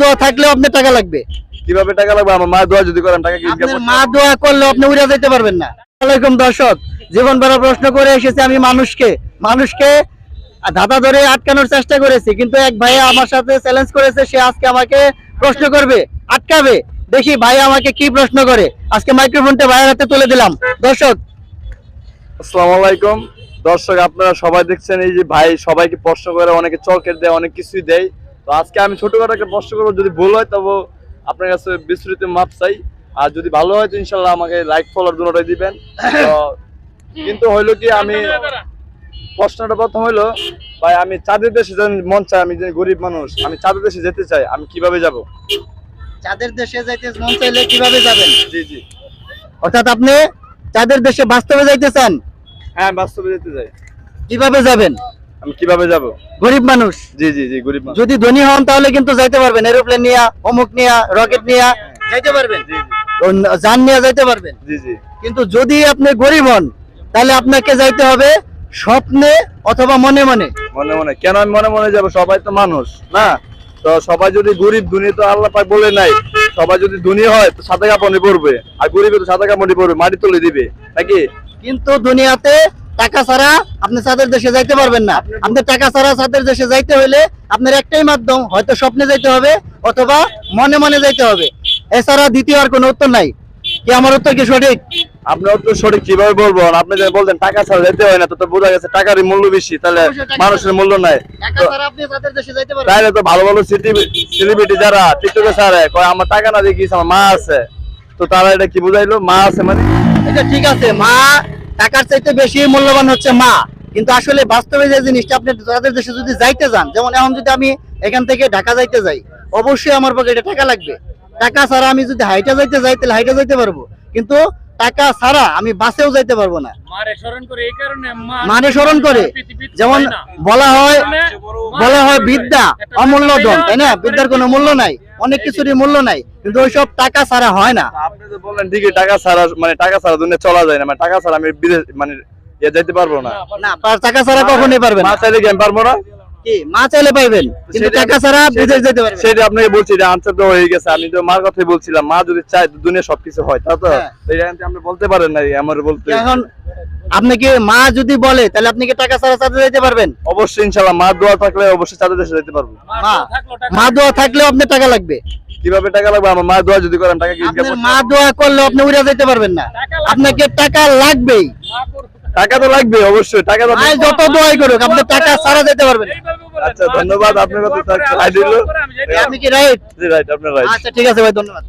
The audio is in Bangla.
দোয়া থাকলেও আপনার টাকা লাগবে। কীভাবে টাকা লাগবে? আমার মায়ের দোয়া যদি করেন টাকা কি মা দোয়া করলে আপনি উড়ে যেতে পারবেন না। আসসালামাইকুম দর্শক জীবন বড় প্রশ্ন করে এসেছি আমি মানুষকে। মানুষকে ধাঁধা ধরে আটকানোর চেষ্টা করেছি কিন্তু এক ভাই আমার সাথে চ্যালেঞ্জ করেছে সে আজকে আমাকে প্রশ্ন করবে। আটকাবে? দেখি ভাই আমাকে কি প্রশ্ন করে। আজকে মাইক্রোফোনটা ভাইয়ের হাতে তুলে দিলাম। দর্শক। আসসালামু আলাইকুম। দর্শক আপনারা সবাই দেখছেন এই যে ভাই সবাইকে প্রশ্ন করে অনেকে চলকেট দেয় অনেক কিছুই দেয়। তো আজকে আমি ছোটখাটো একটা প্রশ্ন করব যদি ভুল হয় তবে আপনার কাছে বিস্তৃত মাপ চাই। আর যদি ভালো হয় তো ইনশাল্লাহ আমাকে লাইক ফলোর দুটোটাই দিবেন। কিন্তু হইল কি আমি প্রশ্নটা প্রথম হইল ভাই আমি চাঁদের দেশে মন চাই আমি গরিব মানুষ আমি চাঁদের দেশে যেতে চাই আমি কীভাবে যাব? যাদের দেশে যাইতে মন চাইলে কীভাবে যাবেন? জি জি। অর্থাৎ আপনি যাদের দেশে বাস্তবে যাইতে চান? হ্যাঁ বাস্তবে যেতে চাই। কীভাবে যাবেন? আমি কীভাবে যাব? গরিব মানুষ। জি জি জি গরিব মানুষ। যদি ধনী হন তাহলে কিন্তু যাইতে পারবেন। এরোপ্লেন নিয়ে অমুক নিয়ে রকেট নিয়ে যাইতে পারবেন। যান নিয়ে যাইতে পারবেন। জি জি। কিন্তু যদি আপনি গরিব হন তাহলে আপনাকে যাইতে হবে স্বপ্নে অথবা মনে মনে। মনে মনে। কেন আমি মনে মনে যাব? সবাই তো মানুষ না? তো সবাই যদি গরিব দুনি তো আল্লাহ পাক বলে নাই। সবাই যদি ধনী হয় তো সাদা কাপড়ে পড়বে আর গরিবে তো সাদা কাপড়ে পড়বে মাটি তুলে দিবে। নাকি? কিন্তু দুনিয়াতে টাকা ছাড়া আপনি চাঁদের দেশে যাইতে পারবেন না। আপনি টাকা ছাড়া চাঁদের দেশে যাইতে হলে আপনার একটাই মাধ্যম হয়তো স্বপ্নে যাইতে হবে অথবা মনে মনে যাইতে হবে। এছাড়া দ্বিতীয় আর কোনো উত্তর নাই। কি আমার উত্তর কি সঠিক? আপনার তো সঠিক কীভাবে বলব? আপনি যে বলতেন টাকা ছাড়া যেতে হয় না তো তো বোঝা গেছে টাকারই মূল্য বেশি তাহলে মানুষের মূল্য নাই। টাকা ছাড়া আপনি চাঁদের দেশে যাইতে পারবেন তাইলে তো ভালো ভালো সেলিব্রিটি যারা টিকটকে ছাড়ে কয় আমার টাকা না দিয়ে গিয়েছে আমার মা আছে। তো তারা এটা কি বুঝাইলো? মা আছে মানে? এটা ঠিক আছে মা টাকার চাইতে বেশি মূল্যবান হচ্ছে মা। কিন্তু আসলে বাস্তবে যে জিনিসটা আপনি যাদের দেশে যদি যাইতে যান যেমন এখন যদি আমি এখান থেকে ঢাকা যাইতে যাই অবশ্যই আমার পকেটে টাকা লাগবে। টাকা ছাড়া আমি যদি হাইটা যাইতে যাই তাহলে হাইটা যাইতে পারব। কিন্তু টাকা ছাড়া আমি বাসেও যাইতে পারব না। মানে স্মরণ করে যেমন বলা হয় মানে বলা হয় বিদ্যা অমূল্য ধন তাই না? বিদ্যার কোনো মূল্য নাই। অনেক কিছুরই মূল্য নাই কিন্তু ওইসব টাকা ছাড়া হয় না। আপনি তো বললেন ঠিকই টাকা ছাড়া মানে টাকা ছাড়া দুনিয়া চলা যায় না মানে টাকা ছাড়া আমি বিদেশ মানে ইয়ে যাইতে পারব না। না টাকা ছাড়া কখনোই পারবেন না। চাইলে কি আমি পারব না? কি মা চাইলে পাইবেন কিন্তু টাকা ছাড়া সেটা- বিদেশ যেতে পারবেন সেটা আপনাকে বলছি যে আনসার তো হয়ে গেছে। আমি তো মার কথাই বলছিলাম মা যদি চায় দুনিয়া সবকিছু হয় তা তো? হ্যাঁ। এটা আপনি বলতে পারেন না আমার বলতে এখন আপনি কি মা যদি বলে তাহলে আপনি কি টাকা ছাড়া চাঁদে যেতে পারবেন? অবশ্যই ইনশাল্লাহ মা দোয়া থাকলে অবশ্যই চাঁদের দেশে যেতে পারব। মা মা দোয়া থাকলেও আপনার টাকা লাগবে। কীভাবে টাকা লাগবে? আমার মা দোয়া যদি করেন টাকা কি মা দোয়া করলেও আপনি উড়ে যেতে পারবেন না। আপনাকে টাকা লাগবেই। টাকা তো লাগবে অবশ্যই টাকা তো মায় যত দোয়াই করুক আপনি টাকা ছাড়া যেতে পারবেন আচ্ছা, ধন্যবাদ, আপনার কথা আমি আই দিল। আমি কি রাইট জি রাইট আপনার রাইট আচ্ছা ঠিক আছে ভাই ধন্যবাদ।